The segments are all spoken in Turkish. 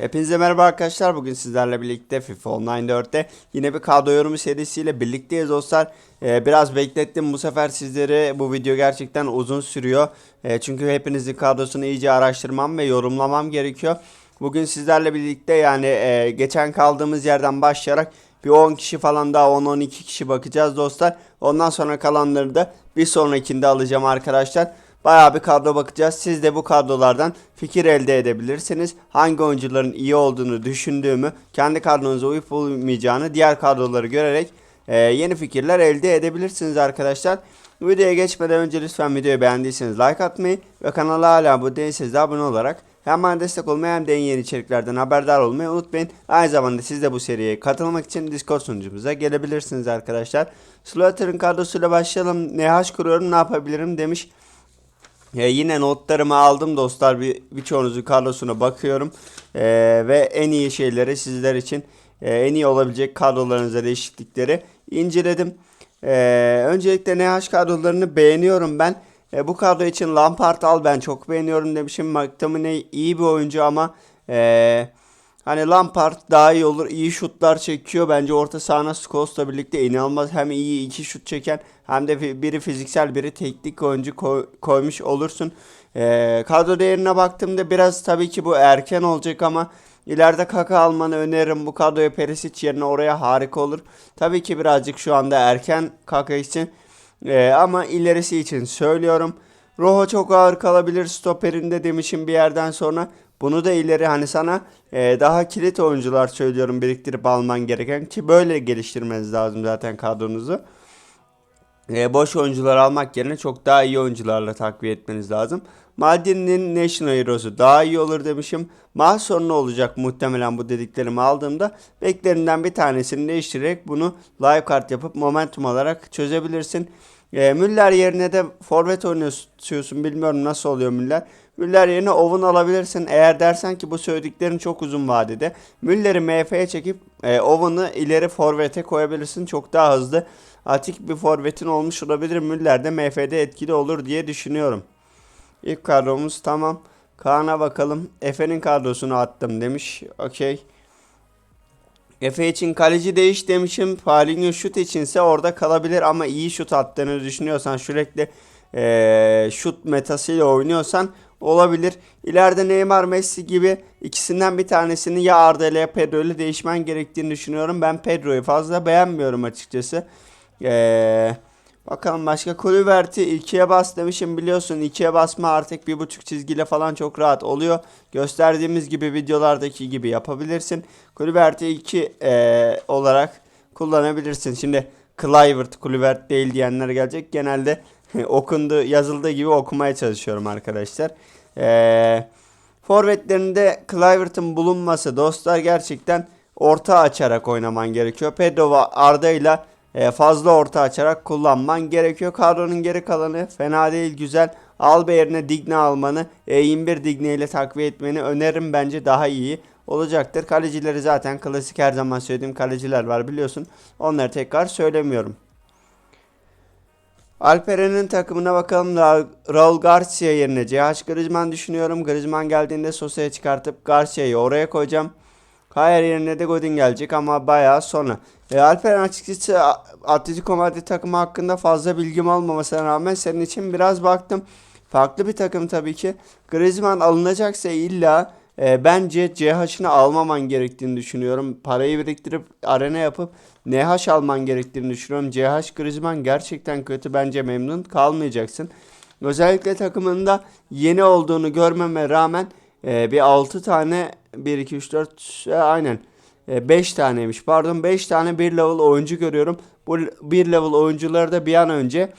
Hepinize merhaba arkadaşlar. Bugün sizlerle birlikte FIFA Online 4'te yine bir kadro yorumu serisiyle birlikteyiz dostlar. Ee, biraz beklettim bu sefer sizleri. Bu video gerçekten uzun sürüyor. Ee, çünkü hepinizin kadrosunu iyice araştırmam ve yorumlamam gerekiyor. Bugün sizlerle birlikte yani e, geçen kaldığımız yerden başlayarak bir 10 kişi falan daha 10-12 kişi bakacağız dostlar. Ondan sonra kalanları da bir sonrakinde alacağım arkadaşlar. Bayağı bir kadro bakacağız. Siz de bu kadrolardan fikir elde edebilirsiniz. Hangi oyuncuların iyi olduğunu düşündüğümü, kendi kadronuza uyup uymayacağını diğer kadroları görerek e, yeni fikirler elde edebilirsiniz arkadaşlar. Videoya geçmeden önce lütfen videoyu beğendiyseniz like atmayı ve kanala hala abone değilseniz de abone olarak hem bana destek olmayı hem de en yeni içeriklerden haberdar olmayı unutmayın. Aynı zamanda siz de bu seriye katılmak için Discord sunucumuza gelebilirsiniz arkadaşlar. Slaughter'ın kadrosuyla başlayalım. NH kuruyorum ne yapabilirim demiş. E, yine notlarımı aldım dostlar. Bir, birçoğunuzun kadrosuna bakıyorum. E, ve en iyi şeyleri sizler için e, en iyi olabilecek kadrolarınıza değişiklikleri inceledim. E, öncelikle NH kadrolarını beğeniyorum ben. E, bu kadro için Lampard al ben çok beğeniyorum demişim. McTominay iyi bir oyuncu ama e, hani Lampard daha iyi olur. İyi şutlar çekiyor. Bence orta sahana Scholes'la birlikte inanılmaz hem iyi iki şut çeken hem de biri fiziksel biri teknik oyuncu koy- koymuş olursun. E, kadro değerine baktığımda biraz tabii ki bu erken olacak ama ileride Kaka almanı öneririm. Bu kadroya Perisic yerine oraya harika olur. Tabii ki birazcık şu anda erken Kaka için. Ee, ama ilerisi için söylüyorum. Rojo çok ağır kalabilir stoperinde demişim bir yerden sonra. Bunu da ileri hani sana e, daha kilit oyuncular söylüyorum biriktirip alman gereken ki böyle geliştirmeniz lazım zaten kadronuzu. E, boş oyuncular almak yerine çok daha iyi oyuncularla takviye etmeniz lazım. Maldini'nin National Heroes'u daha iyi olur demişim. Maaş sorunu olacak muhtemelen bu dediklerimi aldığımda. Beklerinden bir tanesini değiştirerek bunu live kart yapıp momentum alarak çözebilirsin. E, Müller yerine de forvet oynuyorsun. Bilmiyorum nasıl oluyor Müller. Müller yerine Owen alabilirsin. Eğer dersen ki bu söylediklerin çok uzun vadede. Müller'i MF'ye çekip e, Owen'ı ileri forvete koyabilirsin. Çok daha hızlı. Atik bir forvetin olmuş olabilir. Müller de MF'de etkili olur diye düşünüyorum. İlk kadromuz tamam. Kaan'a bakalım. Efe'nin kadrosunu attım demiş. Okey. Efe için kaleci değiş demişim. Paulinho şut içinse orada kalabilir ama iyi şut attığını düşünüyorsan sürekli eee şut metasıyla oynuyorsan olabilir. İleride Neymar Messi gibi ikisinden bir tanesini ya Arda ile ya Pedro ile değişmen gerektiğini düşünüyorum. Ben Pedro'yu fazla beğenmiyorum açıkçası. Eee Bakalım başka Kulüverti ikiye bas demişim biliyorsun ikiye basma artık bir buçuk çizgiyle falan çok rahat oluyor. Gösterdiğimiz gibi videolardaki gibi yapabilirsin. Kulüverti 2 olarak kullanabilirsin. Şimdi Clivert Kulüvert değil diyenler gelecek. Genelde okundu yazıldığı gibi okumaya çalışıyorum arkadaşlar. Eee Forvetlerinde Clivert'ın bulunması dostlar gerçekten orta açarak oynaman gerekiyor. Pedro ve Arda ile e, fazla orta açarak kullanman gerekiyor. Kadronun geri kalanı fena değil güzel. Albe yerine Digne almanı E21 Digne ile takviye etmeni öneririm bence daha iyi olacaktır. Kalecileri zaten klasik her zaman söylediğim kaleciler var biliyorsun. Onları tekrar söylemiyorum. Alperen'in takımına bakalım. Ra- Raul Garcia yerine CH Griezmann düşünüyorum. Griezmann geldiğinde Sosa'ya çıkartıp Garcia'yı oraya koyacağım. Kaya yerine de Godin gelecek ama bayağı sonra. E, Alperen açıkçası Atletico Madrid takımı hakkında fazla bilgim olmamasına rağmen senin için biraz baktım. Farklı bir takım tabii ki. Griezmann alınacaksa illa e, bence CH'ını almaman gerektiğini düşünüyorum. Parayı biriktirip arena yapıp NH alman gerektiğini düşünüyorum. CH Griezmann gerçekten kötü. Bence memnun kalmayacaksın. Özellikle takımında yeni olduğunu görmeme rağmen e, bir 6 tane 1 2 3 4 e, aynen 5 taneymiş. Pardon 5 tane bir level oyuncu görüyorum. Bu bir level oyuncuları da bir an önce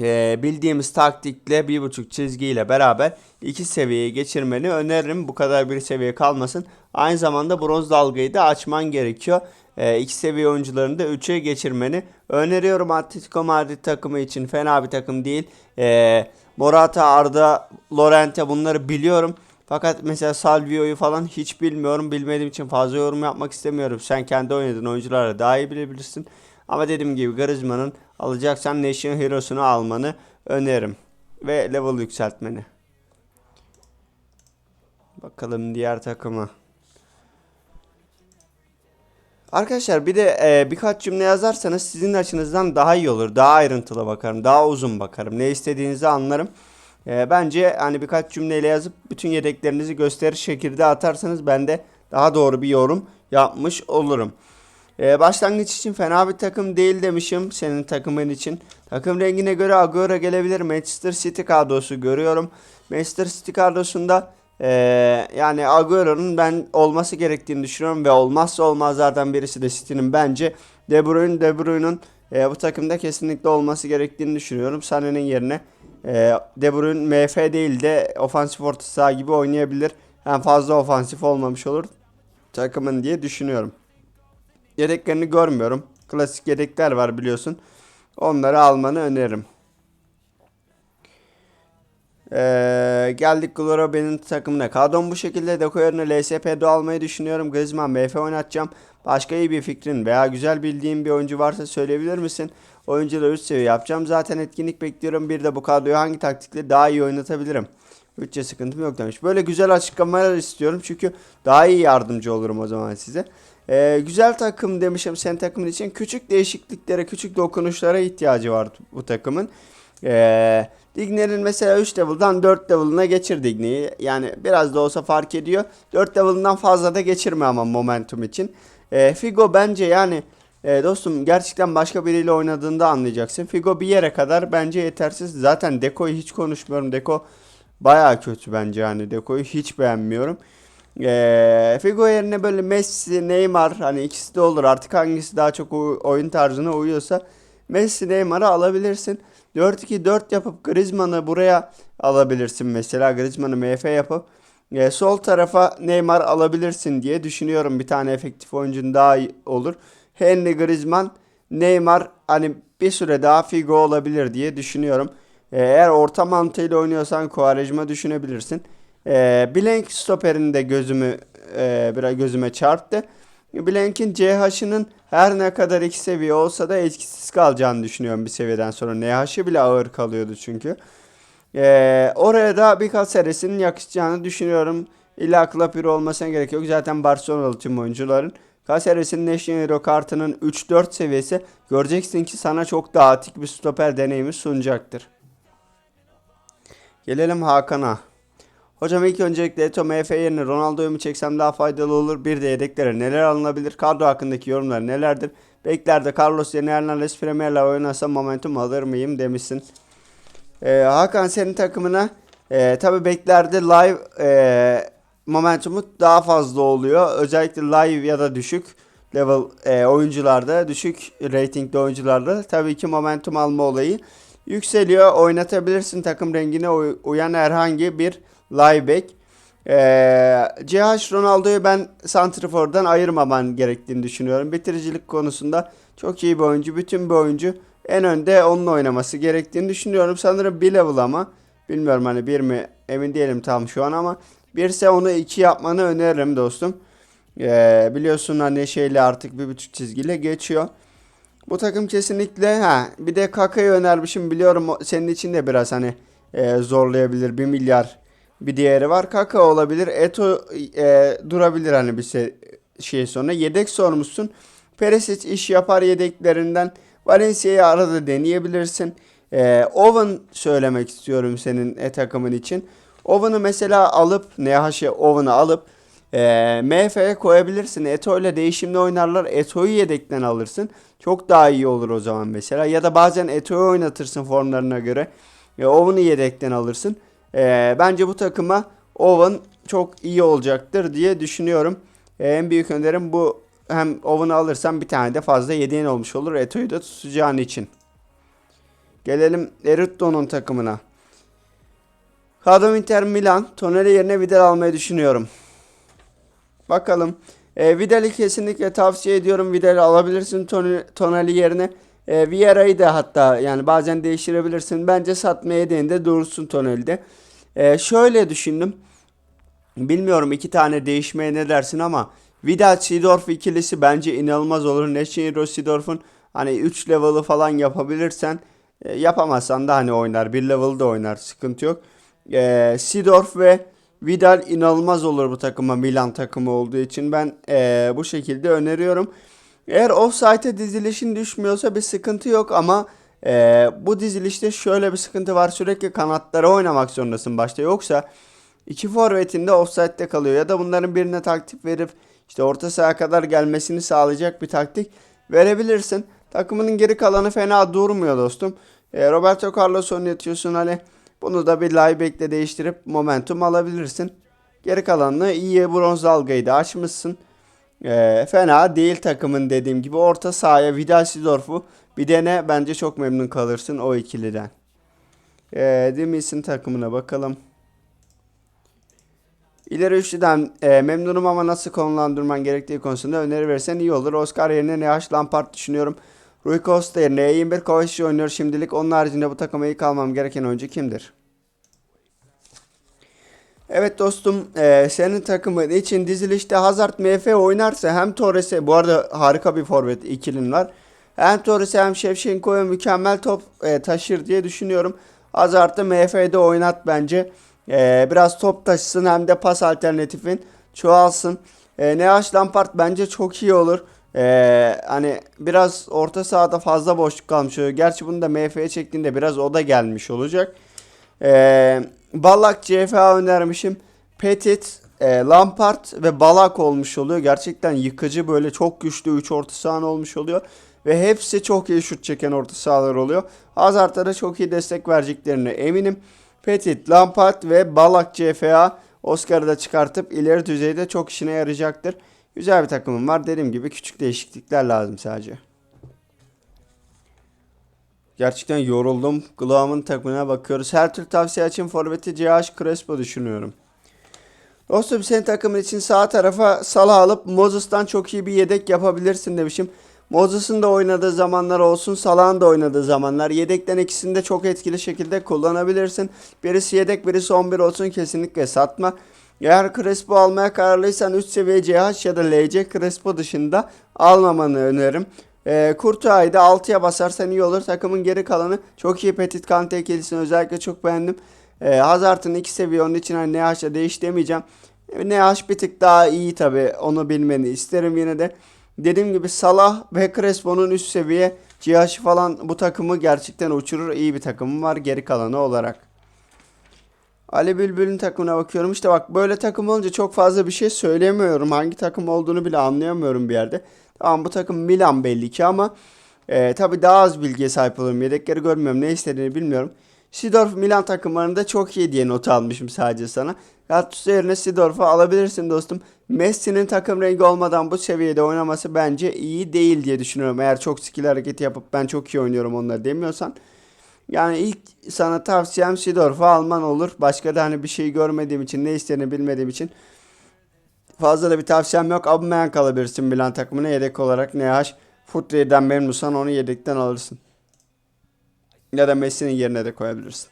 e, bildiğimiz taktikle bir buçuk çizgiyle beraber iki seviyeye geçirmeni öneririm. Bu kadar bir seviye kalmasın. Aynı zamanda bronz dalgayı da açman gerekiyor. E, iki seviye oyuncularını da 3'e geçirmeni öneriyorum. Atletico Madrid takımı için fena bir takım değil. E, Morata, Arda, Lorente bunları biliyorum. Fakat mesela Salvio'yu falan hiç bilmiyorum. Bilmediğim için fazla yorum yapmak istemiyorum. Sen kendi oynadığın oyuncularla daha iyi bilebilirsin. Ama dediğim gibi Griezmann'ın alacaksan National Heroes'unu almanı öneririm. Ve level yükseltmeni. Bakalım diğer takıma. Arkadaşlar bir de e, birkaç cümle yazarsanız sizin açınızdan daha iyi olur. Daha ayrıntılı bakarım. Daha uzun bakarım. Ne istediğinizi anlarım. E, bence hani birkaç cümleyle yazıp bütün yedeklerinizi gösterir şekilde atarsanız ben de daha doğru bir yorum yapmış olurum. E, başlangıç için fena bir takım değil demişim senin takımın için. Takım rengine göre Agüero gelebilir. Manchester City kadrosu görüyorum. Manchester City kadrosunda e, yani Agüero'nun ben olması gerektiğini düşünüyorum ve olmazsa olmazlardan birisi de City'nin bence De Bruyne. De Bruyne'un e, bu takımda kesinlikle olması gerektiğini düşünüyorum. Sané'nin yerine e, De Bruyne MF değil de ofansif orta saha gibi oynayabilir. Hem fazla ofansif olmamış olur takımın diye düşünüyorum. Yedeklerini görmüyorum. Klasik yedekler var biliyorsun. Onları almanı öneririm. Ee, geldik Glorabel'in takımına. Kadrom bu şekilde Deko yerine LSP'de almayı düşünüyorum. Griezmann MF oynatacağım. Başka iyi bir fikrin veya güzel bildiğin bir oyuncu varsa söyleyebilir misin? Oyuncuları üst seviye yapacağım. Zaten etkinlik bekliyorum. Bir de bu kadroyu hangi taktikle daha iyi oynatabilirim? Bütçe sıkıntım yok demiş. Böyle güzel açıklamalar istiyorum. Çünkü daha iyi yardımcı olurum o zaman size. Ee, güzel takım demişim sen takımın için. Küçük değişikliklere, küçük dokunuşlara ihtiyacı var bu takımın. Ee, Digner'in mesela 3 level'dan 4 level'ına geçir Digne'yi. Yani biraz da olsa fark ediyor. 4 level'ından fazla da geçirme ama momentum için. Ee, Figo bence yani e, dostum gerçekten başka biriyle oynadığında anlayacaksın. Figo bir yere kadar bence yetersiz. Zaten Deko'yu hiç konuşmuyorum. Deko baya kötü bence yani. Deko'yu hiç beğenmiyorum. Ee, Figo yerine böyle Messi, Neymar hani ikisi de olur. Artık hangisi daha çok oyun tarzına uyuyorsa Messi, Neymar'ı alabilirsin. 4-2-4 yapıp Griezmann'ı buraya alabilirsin mesela. Griezmann'ı MF yapıp e, sol tarafa Neymar alabilirsin diye düşünüyorum. Bir tane efektif oyuncun daha iyi olur. Henry Griezmann, Neymar hani bir süre daha Figo olabilir diye düşünüyorum. E, Eğer orta mantığıyla oynuyorsan Quaresma düşünebilirsin. E, Blank stoperin de gözümü e, biraz gözüme çarptı. Blank'in CH'ının her ne kadar iki seviye olsa da etkisiz kalacağını düşünüyorum bir seviyeden sonra. NH'ı bile ağır kalıyordu çünkü. Ee, oraya da bir serisinin yakışacağını düşünüyorum. İlla Hero olmasına gerek yok. Zaten Barcelona'lı tüm oyuncuların. Caceres'in National Hero kartının 3-4 seviyesi göreceksin ki sana çok daha atik bir stoper deneyimi sunacaktır. Gelelim Hakan'a. Hocam ilk öncelikle Eto MF yerine Ronaldo'yu mu çeksem daha faydalı olur? Bir de yedeklere neler alınabilir? Kadro hakkındaki yorumlar nelerdir? Beklerde Carlos yerine Hernandez Premier'le oynasa momentum alır mıyım demişsin. Ee, Hakan senin takımına e, tabi beklerde live e, momentumu daha fazla oluyor. Özellikle live ya da düşük level e, oyuncularda, düşük ratingli oyuncularda tabii ki momentum alma olayı yükseliyor. Oynatabilirsin takım rengine uy- uyan herhangi bir back. Ee, CH Ronaldo'yu ben Santrifor'dan ayırmaman gerektiğini düşünüyorum. Bitiricilik konusunda çok iyi bir oyuncu. Bütün bir oyuncu en önde onun oynaması gerektiğini düşünüyorum. Sanırım bir level ama bilmiyorum hani bir mi emin değilim tam şu an ama birse onu iki yapmanı öneririm dostum. Ee, biliyorsun hani şeyle artık bir buçuk çizgiyle geçiyor. Bu takım kesinlikle ha bir de Kaka'yı önermişim biliyorum senin için de biraz hani e, zorlayabilir 1 milyar bir değeri var. Kaka olabilir. Eto e, durabilir hani bir şey sonra. Yedek sormuşsun. Perisic iş yapar yedeklerinden. Valencia'yı arada deneyebilirsin. E, Owen söylemek istiyorum senin e takımın için. Owen'ı mesela alıp NH Owen'ı alıp e, MF'ye koyabilirsin. Eto ile değişimli oynarlar. Eto'yu yedekten alırsın. Çok daha iyi olur o zaman mesela. Ya da bazen Eto'yu oynatırsın formlarına göre. E, Owen'ı yedekten alırsın. E, bence bu takıma Owen çok iyi olacaktır diye düşünüyorum. E, en büyük önerim bu. Hem Owen'ı alırsan bir tane de fazla yedeğin olmuş olur. Eto'yu da tutacağın için. Gelelim Erutto'nun takımına. Kadro Inter Milan. Tonali yerine Vidal almayı düşünüyorum. Bakalım. E, Vidal'i kesinlikle tavsiye ediyorum. Vidal'i alabilirsin Tonali yerine. E, Vieira'yı da hatta yani bazen değiştirebilirsin. Bence satmaya değinde durursun Tonali'de. E, şöyle düşündüm. Bilmiyorum iki tane değişmeye ne dersin ama Vidal Seedorf ikilisi bence inanılmaz olur. Neşiro Seedorf'un hani 3 level'ı falan yapabilirsen e, yapamazsan da hani oynar. Bir level'da oynar. Sıkıntı yok. E, Seedorf ve Vidal inanılmaz olur bu takıma Milan takımı olduğu için ben e, bu şekilde öneriyorum. Eğer offside'e dizilişin düşmüyorsa bir sıkıntı yok ama e, bu dizilişte şöyle bir sıkıntı var. Sürekli kanatlara oynamak zorundasın başta. Yoksa iki forvetin de offside'de kalıyor. Ya da bunların birine taktik verip işte orta sahaya kadar gelmesini sağlayacak bir taktik verebilirsin. Takımının geri kalanı fena durmuyor dostum. E, Roberto Carlos oynatıyorsun hani bunu da bir layback'le değiştirip momentum alabilirsin. Geri kalanını iyi bronz dalgayı da açmışsın. E, fena değil takımın dediğim gibi. Orta sahaya Vidal Sidorf'u bir dene bence çok memnun kalırsın o ikiliden. E, Demis'in takımına bakalım. İleri üçlüden e, memnunum ama nasıl konumlandırman gerektiği konusunda öneri verirsen iyi olur. Oscar yerine NH Lampard düşünüyorum. Rui Costa yerine E21 Kovacic oynuyor şimdilik. Onun haricinde bu takıma ilk almam gereken oyuncu kimdir? Evet dostum e, senin takımın için dizilişte Hazard MF oynarsa hem Torres'e bu arada harika bir forvet ikilin var. Hem Torres'e hem Shevchenko'ya mükemmel top e, taşır diye düşünüyorum. Hazard'ı MF'de oynat bence. E, biraz top taşısın hem de pas alternatifin çoğalsın. E, NH Lampard bence çok iyi olur. E, hani biraz orta sahada fazla boşluk kalmış. Gerçi bunu da MF'ye çektiğinde biraz o da gelmiş olacak. Ee, Balak CFA önermişim. Petit, e, Lampard ve Balak olmuş oluyor. Gerçekten yıkıcı böyle çok güçlü 3 orta sahan olmuş oluyor. Ve hepsi çok iyi şut çeken orta sahalar oluyor. Hazard'a da çok iyi destek vereceklerine eminim. Petit, Lampard ve Balak CFA Oscar'ı da çıkartıp ileri düzeyde çok işine yarayacaktır. Güzel bir takımım var. Dediğim gibi küçük değişiklikler lazım sadece. Gerçekten yoruldum. Gloam'ın takımına bakıyoruz. Her tür tavsiye için forveti CH Crespo düşünüyorum. Dostum senin takımın için sağ tarafa Salah alıp Moses'tan çok iyi bir yedek yapabilirsin demişim. Moses'ın da oynadığı zamanlar olsun, Salah'ın da oynadığı zamanlar. Yedekten ikisini de çok etkili şekilde kullanabilirsin. Birisi yedek, birisi 11 olsun kesinlikle satma. Eğer Crespo almaya kararlıysan 3 seviye CH ya da LC Crespo dışında almamanı öneririm. E, Kurtuay'ı da 6'ya basarsan iyi olur. Takımın geri kalanı çok iyi Petit Kante ikilisini özellikle çok beğendim. E, Hazard'ın 2 seviye onun için hani NH'la değiş demeyeceğim. E, NH bir tık daha iyi tabi onu bilmeni isterim yine de. Dediğim gibi Salah ve Crespo'nun üst seviye CH falan bu takımı gerçekten uçurur. İyi bir takımım var geri kalanı olarak. Ali Bülbül'ün takımına bakıyorum. İşte bak böyle takım olunca çok fazla bir şey söyleyemiyorum. Hangi takım olduğunu bile anlayamıyorum bir yerde. Tamam bu takım Milan belli ki ama e, tabii daha az bilgiye sahip olurum. Yedekleri görmüyorum. Ne istediğini bilmiyorum. Sidorf Milan takımlarında çok iyi diye not almışım sadece sana. Gattuso yerine Sidorf'u alabilirsin dostum. Messi'nin takım rengi olmadan bu seviyede oynaması bence iyi değil diye düşünüyorum. Eğer çok skill hareketi yapıp ben çok iyi oynuyorum onları demiyorsan. Yani ilk sana tavsiyem Sidorf'u alman olur. Başka da hani bir şey görmediğim için ne istediğini bilmediğim için fazla da bir tavsiyem yok. Aubameyang kalabilirsin Milan takımına yedek olarak NH Futrier'den memnunsan onu yedekten alırsın. Ya da Messi'nin yerine de koyabilirsin.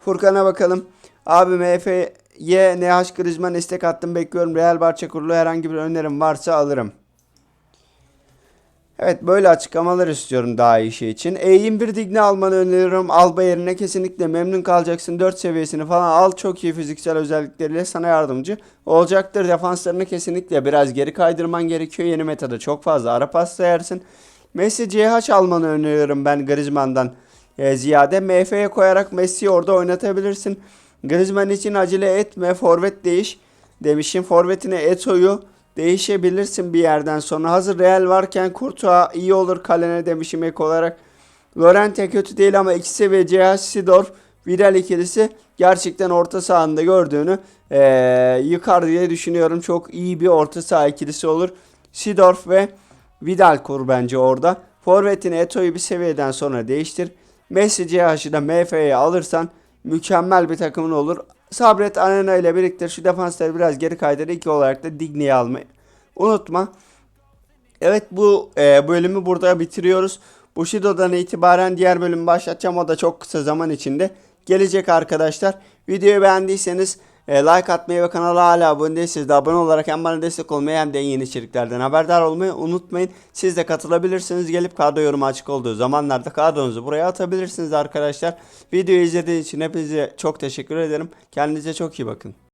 Furkan'a bakalım. Abi MF'ye NH Griezmann istek attım bekliyorum. Real Barça kurulu herhangi bir önerim varsa alırım. Evet böyle açıklamalar istiyorum daha iyi şey için. E21 Digne almanı öneriyorum. Alba yerine kesinlikle memnun kalacaksın. 4 seviyesini falan al. Çok iyi fiziksel özellikleriyle sana yardımcı olacaktır. Defanslarını kesinlikle biraz geri kaydırman gerekiyor. Yeni metada çok fazla ara pas sayarsın. Messi CH almanı öneriyorum ben Griezmann'dan e, ziyade. MF'ye koyarak Messi'yi orada oynatabilirsin. Griezmann için acele etme. Forvet değiş demişim. Forvetine Eto'yu değişebilirsin bir yerden sonra. Hazır Real varken Courtois iyi olur kalene demişim ek olarak. Lorente kötü değil ama iki seviye CH Sidorf Vidal ikilisi gerçekten orta sahanda gördüğünü ee, yıkar diye düşünüyorum. Çok iyi bir orta saha ikilisi olur. Sidorf ve Vidal kur bence orada. Forvet'ini Eto'yu bir seviyeden sonra değiştir. Messi CH'ı da MF'ye alırsan mükemmel bir takımın olur. Sabret Arena ile birlikte şu defansları biraz geri kaydır. İki olarak da Digni'yi almayı unutma. Evet bu e, bölümü burada bitiriyoruz. Bushido'dan itibaren diğer bölümü başlatacağım. O da çok kısa zaman içinde gelecek arkadaşlar. Videoyu beğendiyseniz like atmayı ve kanala hala abone değilseniz de abone olarak hem bana destek olmayı hem de yeni içeriklerden haberdar olmayı unutmayın. Siz de katılabilirsiniz. Gelip kadro yorumu açık olduğu zamanlarda kadronuzu buraya atabilirsiniz arkadaşlar. Videoyu izlediğiniz için hepinize çok teşekkür ederim. Kendinize çok iyi bakın.